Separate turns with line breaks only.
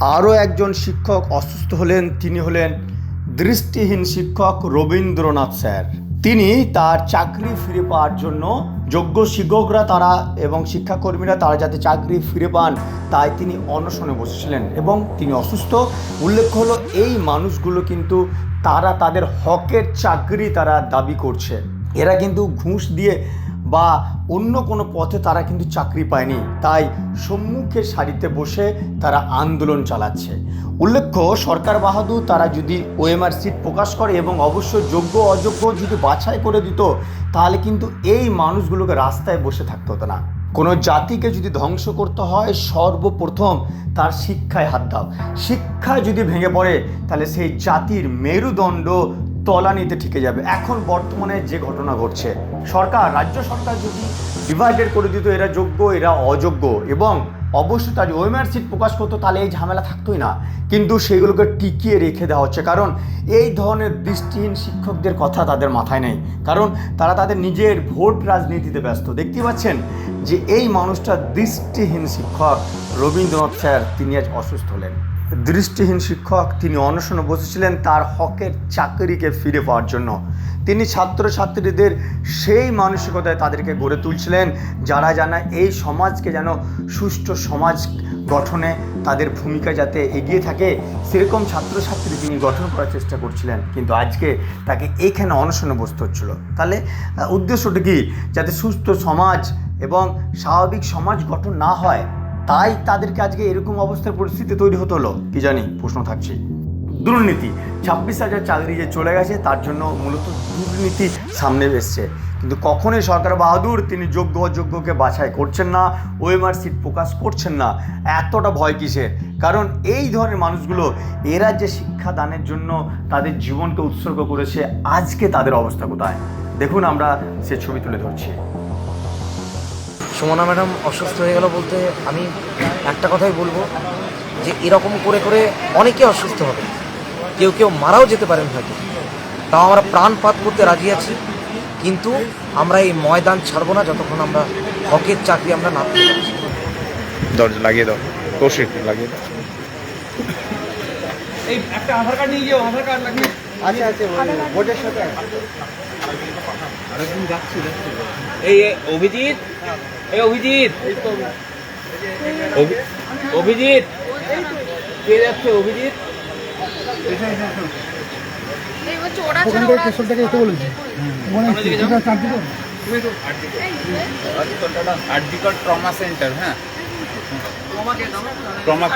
আরও একজন শিক্ষক অসুস্থ হলেন, তিনি হলেন দৃষ্টিহীন শিক্ষক রবীন্দ্রনাথ স্যার। তিনি তার চাকরি ফিরে পাওয়ার জন্য যোগ্য শিক্ষকরা তারা এবং শিক্ষাকর্মীরা তারা যাতে চাকরি ফিরে পান, তাই তিনি অনশনে বসেছিলেন এবং তিনি অসুস্থ। উল্লেখ্য হলো, এই মানুষগুলো কিন্তু তারা তাদের হকের চাকরি তারা দাবি করছে। এরা কিন্তু ঘুষ দিয়ে বা অন্য কোনো পথে তারা কিন্তু চাকরি পায়নি। তাই সম্মুখে সারিতে বসে তারা আন্দোলন চালাচ্ছে। উল্লেখ্য, সরকার বাহাদুর তারা যদি ওএমআর সিট প্রকাশ করে এবং অবশ্যই যোগ্য অযোগ্য যদি বাছাই করে দিত, তাহলে কিন্তু এই মানুষগুলোকে রাস্তায় বসে থাকতে হতো না। কোনো জাতিকে যদি ধ্বংস করতে হয়, সর্বপ্রথম তার শিক্ষায় হাত দাও। শিক্ষা যদি ভেঙে পড়ে, তাহলে সেই জাতির মেরুদণ্ড তলানিতে ঠিকে যাবে। এখন বর্তমানে যে ঘটনা ঘটছে, সরকার, রাজ্য সরকার যদি ডিভাইডেড করে দিত, এরা যোগ্য, এরা অযোগ্য এবং অবশ্যই তার ওএমআর সিট প্রকাশ করতো, তাহলে এই ঝামেলা থাকতোই না। কিন্তু সেগুলোকে টিকিয়ে রেখে দেওয়া হচ্ছে। কারণ এই ধরনের দৃষ্টিহীন শিক্ষকদের কথা তাদের মাথায় নেই। কারণ তারা তাদের নিজের ভোট রাজনীতিতে ব্যস্ত। দেখতে পাচ্ছেন যে এই মানুষটা দৃষ্টিহীন শিক্ষক রবীন্দ্রনাথ স্যার, তিনি আজ অসুস্থ হলেন। দৃষ্টিহীন শিক্ষক, তিনি অনশনে বসেছিলেন তার হকের চাকরিকে ফিরে পাওয়ার জন্য। তিনি ছাত্রছাত্রীদের সেই মানসিকতায় তাদেরকে গড়ে তুলছিলেন, যারা জানা এই সমাজকে যেন সুষ্ঠু সমাজ গঠনে তাদের ভূমিকা যাতে এগিয়ে থাকে, সেরকম ছাত্রছাত্রী তিনি গঠন করার চেষ্টা করছিলেন। কিন্তু আজকে তাকে এইখানে অনশনে বসতে হচ্ছিল। তাহলে উদ্দেশ্যটা কি? যাতে সুস্থ সমাজ এবং স্বাভাবিক সমাজ গঠন না হয় তাই তাদেরকে আজকে এরকম অবস্থার পরিস্থিতি তৈরি হতে হলো। কি জানি, প্রশ্ন থাকছে। দুর্নীতি। ছাব্বিশ হাজার চাকরি যে চলে গেছে, তার জন্য মূলত দুর্নীতি সামনে এসছে। কিন্তু কখনোই সরকার বাহাদুর তিনি যোগ্য অযোগ্যকে বাছাই করছেন না, ওএমআর সিট প্রকাশ করছেন না। এতটা ভয় কিসের? কারণ এই ধরনের মানুষগুলো এরা যে শিক্ষাদানের জন্য তাদের জীবনকে উৎসর্গ করেছে। আজকে তাদের অবস্থা কোথায়? দেখুন আমরা সে ছবি তুলে ধরছি।
সুমনা ম্যাডাম অসুস্থ হয়ে গেল বলতে আমি একটা কথাই বলব যে এরকম করে করে অনেকে অসুস্থ হবে। কেউ কেউ মারাও যেতে পারেন হয়তো। তাও আমরা প্রাণপাত করতে রাজি আছি। কিন্তু আমরা এই ময়দান ছাড়বো না যতক্ষণ আমরা হকের চাকরি আমরা না পেতে পারছি
দরজা লাগিয়ে দাও। কৌশিক লাগিয়ে দাও।
এই একটা আধার কার্ড নিয়ে যাও আধার কার্ড লাগিয়ে
আচ্ছা আচ্ছা ভোটের সাথে
আরেকদিন যাচ্ছি যাচ্ছি এই অভিজিৎ? এই অভিজিৎ? অভি- অভিজিৎ? কে যাচ্ছে অভিজিৎ? আরজিকর ট্রমা সেন্টার হ্যাঁ। ট্রমা